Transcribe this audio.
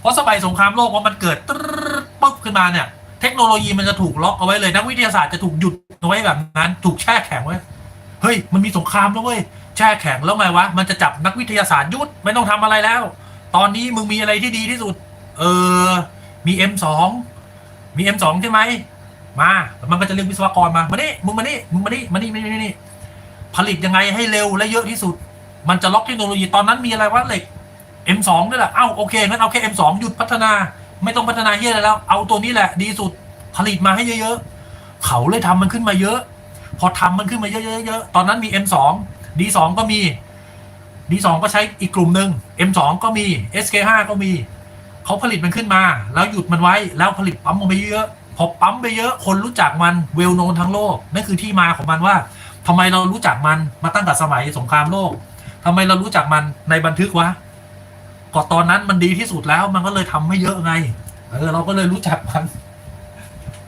เพราะสมัยสงครามโลกพอมันเกิดตึ๊ดปุ๊บขึ้นมาเนี่ย เทคโนโลยีมันจะถูกล็อกเอาไว้เลยนักวิทยาศาสตร์จะถูกหยุดเอาไว้แบบนั้น ถูกแช่แข็งไว้เฮ้ยมันมีสงครามแล้วเว้ยแช่แข็งแล้วไงวะมันจะจับนักวิทยาศาสตร์ยุดไม่ต้องทำอะไรแล้ว ตอนนี้มึงมีอะไรที่ดีที่สุด เออมี M2 มี M2 ใช่ไหมมามันก็จะเรียกวิศวกรมามานี่มึงมานี่มึงมานี่มานี่มานี่มานี่ผลิตยังไงให้เร็วและเยอะที่สุด มันจะล็อกเทคโนโลยีตอนนั้นมีอะไรวะเหล็ก M2 นี่แหละเอ้าโอเคงั้นเอาแค่ M2 หยุดพัฒนา ไม่ต้องพัฒนาเฮียอะไรแล้ว เอาตัวนี้แหละดีสุดผลิตมาให้เยอะๆ เขาเลยทำมันขึ้นมาเยอะ พอทำมันขึ้นมาเยอะๆตอนนั้นมี M2 D2 ก็มี D2 ก็ใช้อีกกลุ่มหนึ่ง M2 ก็มี SK5 ก็มี เขาผลิตมันขึ้นมา แล้วหยุดมันไว้แล้วผลิตปั๊มมันไปเยอะพอปั๊มไปเยอะคนรู้จักมันเวลโนนทั้งโลกนั่นคือที่มาของมันว่าทำไมเรารู้จักมันมาตั้งแต่สมัยสงครามโลกทำไมเรารู้จักมันในบันทึกวะ ก็ตอนนั้นมันดีที่สุดแล้วมันก็เลยทำไม่เยอะไง เออเราก็เลยรู้จักมัน